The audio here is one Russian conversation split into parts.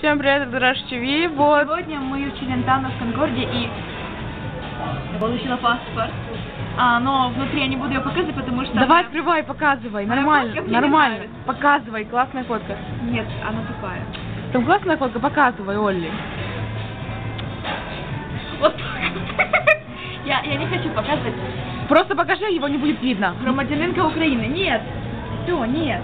Всем привет, это Rush TV. Вот. Сегодня мы учили недавно в Конкорде и я получила паспорт. А, но внутри я не буду ее показывать, потому что... Давай она- открывай, показывай. Моя Нормально, нормально. Показывай, классная фотка. Нет, она тупая. Там классная фотка, показывай, Олли. Вот я, я не хочу показывать Просто покажи, его не будет видно. громадянинка Украины. Нет. Все, нет.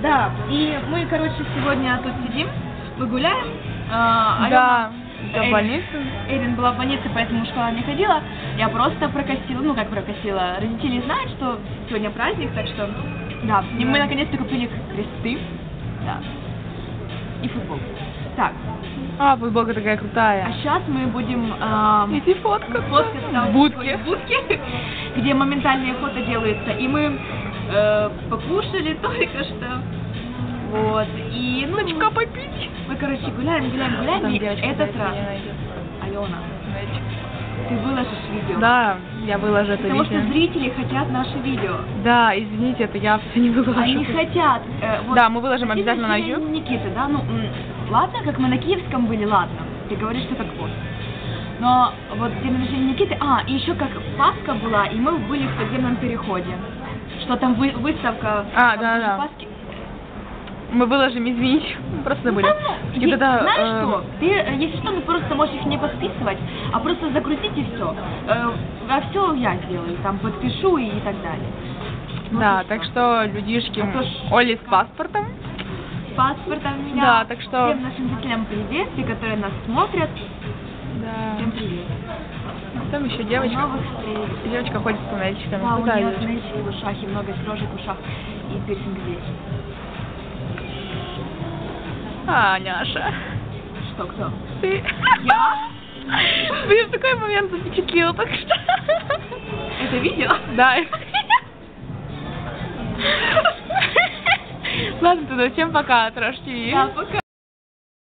Да, и мы, короче, сегодня тут сидим, мы гуляем. А, Да, до Эль- больницы. Эйден была в больнице, поэтому в школу не ходила. Я просто прокосила, ну как прокосила. Родители знают, что сегодня праздник, так что да. И мы наконец-то купили кресты. Да. И футбол. Так, А, футболка такая а крутая. сейчас мы будем а, Иди фоткаться. фоткаться В будке. в будке, где моментальные фото делаются. И мы э, покушали только что. Вот. И ну, Сочка попить. мы, короче, гуляем, гуляем, гуляем. Там и этот раз. Алена, ты выложишь видео. Да, я выложу это Потому что видео. зрители хотят наше видео. Да, извините, это я все не выложу. Они хотят. э, вот, Да, мы выложим обязательно на YouTube. Никиты, да, ну, ладно, как мы на Киевском были, ладно. Ты говоришь, что как вот. Но вот день рождения Никиты, а, и еще как Пасха была, и мы были в подземном переходе. Что там вы- выставка. А, да, да. Пасхи. Мы выложим, извините. Просто Ну, забыли. там, ну, И тогда, знаешь э, что, ты, э, если что, ну просто можешь их не подписывать, а просто загрузить и все. а все я сделаю, там подпишу и так далее. Вот Да, и так всё. что людишки, А ж- Оли с паспортом. С паспортом меня. Да, так что- Всем нашим зрителям привет, те, которые нас смотрят. Да. Всем привет. Там еще девочка. новых встреч. Девочка ходит с туннельчиками. Да, у Крутая нее знаете, в ушах и много сережек в ушах и пирсинг здесь. А, Няша. Что, кто? Ты... Я? Ты в такой момент запечатлела так что. Это видео? Да. Ладно, тогда всем пока, Трош ТВ. Да, пока.